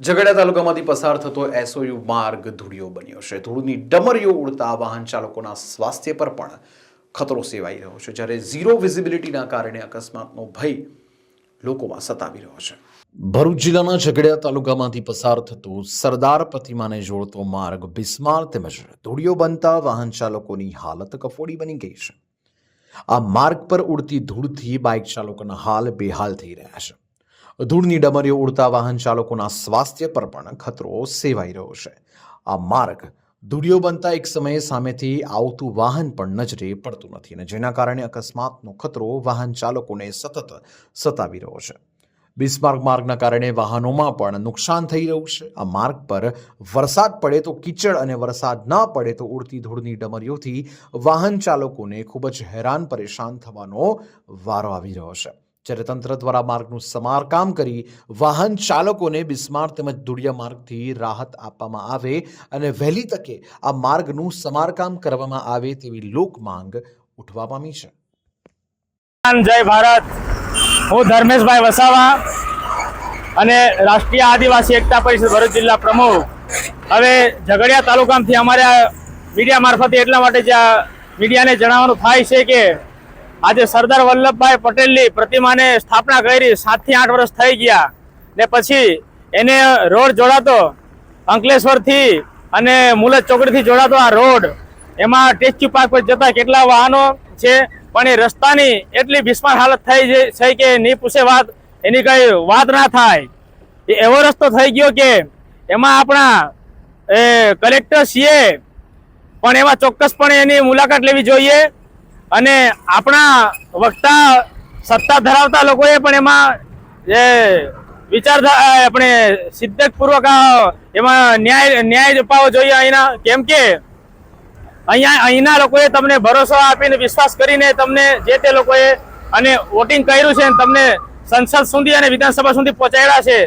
ઝઘડા તાલુકામાંથી પસાર થતો એસઓયુ માર્ગ ધૂળિયો બન્યો છે. ધૂળની ડમરીઓ ઉડતા વાહન ચાલકોના સ્વાસ્થ્ય પર પણ ખતરો સેવાઈ રહ્યો છે, જ્યારે ઝીરો વિઝિબિલિટીના કારણે અકસ્માતનો ભય લોકોમાં સતાવી રહ્યો છે. ભરૂચ જિલ્લાના ઝઘડિયા તાલુકામાંથી પસાર થતો સરદાર પ્રતિમાને જોડતો માર્ગ બિસ્માર તેમજ ધૂળિયો બનતા વાહન ચાલકોની હાલત કફોડી બની ગઈ છે. આ માર્ગ પર ઉડતી ધૂળથી બાઇક ચાલકોના હાલ બેહાલ થઈ રહ્યા છે. ધૂળની ડમરીઓ ઉડતા વાહન ચાલકોના સ્વાસ્થ્ય પર પણ ખતરો સેવાઈ રહ્યો છે. આ માર્ગ ધૂળીઓ બનતા એક સમયે સામેથી આવતું વાહન પણ નજરે પડતું નથી અને જેના કારણે અકસ્માતનો ખતરો વાહન ચાલકોને સતત સતાવી રહ્યો છે. બિસ્માર્ક માર્ગના કારણે વાહનોમાં પણ નુકસાન થઈ રહ્યું છે. આ માર્ગ પર વરસાદ પડે તો કીચડ અને વરસાદ ન પડે તો ઉડતી ધૂળની ડમરીઓથી વાહન ચાલકોને ખૂબ જ હેરાન પરેશાન થવાનો વારો આવી રહ્યો છે. જ્યારે તંત્ર દ્વારા માર્ગનું સમારકામ કરી વાહન ચાલકોને બિસ્માર તેમજ ધૂળિયા માર્ગથી રાહત આપવામાં આવે અને વહેલી તકે આ માર્ગનું સમારકામ કરવામાં આવે તેવી લોક માંગ ઉઠવા પામી છે. જય ભારત. હું ધર્મેશભાઈ વસાવા અને રાષ્ટ્રીય આદિવાસી એકતા પરિષદ ભરૂચ જિલ્લા પ્રમુખ. હવે ઝઘડિયા તાલુકામાંથી અમારે મીડિયા મારફતે એટલા માટે જે મીડિયાને જણાવવાનું થાય છે કે આજે સરદાર વલ્લભભાઈ પટેલની પ્રતિમાને સ્થાપના કરી, સાતથી આઠ વર્ષ થઈ ગયા. ને પછી એને રોડ જોડાતો, અંકલેશ્વરથી અને મુલત ચોકડીથી જોડાતો આ રોડ. એમાં ટેસ્ટી પાર્ક પર જતા કેટલા વાહનો છે, પણ એ રસ્તાની એટલી બિસ્માર હાલત થઈ છે કે નહીં પૂછે વાત, એની કઈ વાત ના થાય. એ એવો રસ્તો થઈ ગયો કે એમાં આપણા કલેક્ટર સીએ પણ એમાં ચોક્કસપણે એની મુલાકાત લેવી જોઈએ. અને આપણા વક્તા સત્તા ધરાવતા લોકોએ પણ એમાં જે વિચાર આપણે સિદ્ધપૂર્વક એમાં ન્યાય ન્યાય અપાવવો જોઈએ અહીંના. કેમ કે અહીંયા, અહીંના લોકોએ તમને ભરોસો આપીને વિશ્વાસ કરીને તમને જે તે લોકોએ અને વોટિંગ કર્યું છે તમને સંસદ સુધી અને વિધાનસભા સુધી પહોંચાડ્યા છે,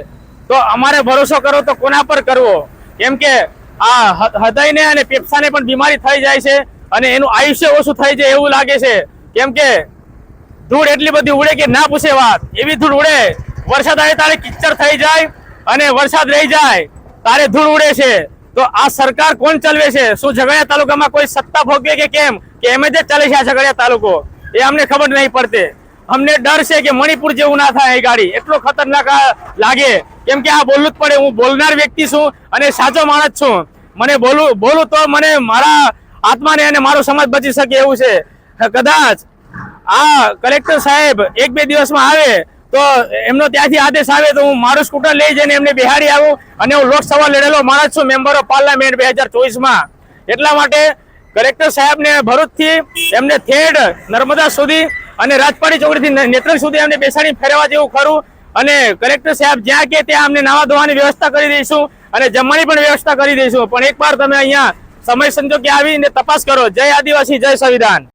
તો અમારે ભરોસો કરો તો કોના પર કરવો? કેમ કે આ હૃદયને અને ફેફસાને પણ બીમારી થઈ જાય છે. અને એનું આયુષ્ય ઓછું થઈ જાય એવું લાગે છે. કેમ કે ધૂળ એટલી બધી ઉડે કે ના પૂછે વાત. એવી ધૂળ ઉડે. વરસાદ આવે તારે કિચડ થઈ જાય અને વરસાદ રહી જાય તારે ધૂળ ઉડે છે. તો આ સરકાર કોણ ચલવે છે? શું ઝઘડિયા તાલુકામાં કોઈ સત્તા ભોગવે કે કેમ? કે એમ જ ચાલે છે આ ઝઘડિયા તાલુકો? એ અમને ખબર નહીં પડતી. અમને ડર છે કે મણિપુર જેવું ના થાય એ ગાડી. એટલો ખતરનાક લાગે. કેમ કે આ બોલવું જ પડે. હું બોલનાર વ્યક્તિ છું અને સાચો માણસ છું. મને બોલું બોલું તો મને મારા આત્માને અને મારો સમાજ બચી શકે એવું છે. કદાચ આ કલેક્ટર સાહેબ એક બે દિવસમાં આવે તો એમનો ત્યાંથી આદેશ આવે તો હું મારું સ્કૂટર લઈ જઈને એમને બિહારી આવું અને હું લોકસભા લડેલો માણસ છું, મેમ્બર ઓફ પાર્લામેન્ટ બે હજાર ચોવીસમાં. એટલા માટે કલેક્ટર સાહેબને ભરૂચથી એમને થેડ નર્મદા સુધી અને રાજપાડી ચોકડીથી નેત્રંગ સુધી એમને બેસાડી ફેરવા જેવું ખરું. અને કલેક્ટર સાહેબ જ્યાં કે ત્યાં અમને નાવા ધોવાની વ્યવસ્થા કરી દઈશું અને જમવાની પણ વ્યવસ્થા કરી દઈશું. પણ એકવાર તમે અહીંયા સમય સંજોગે આવીને તપાસ કરો. જય આદિવાસી જય સંવિધાન.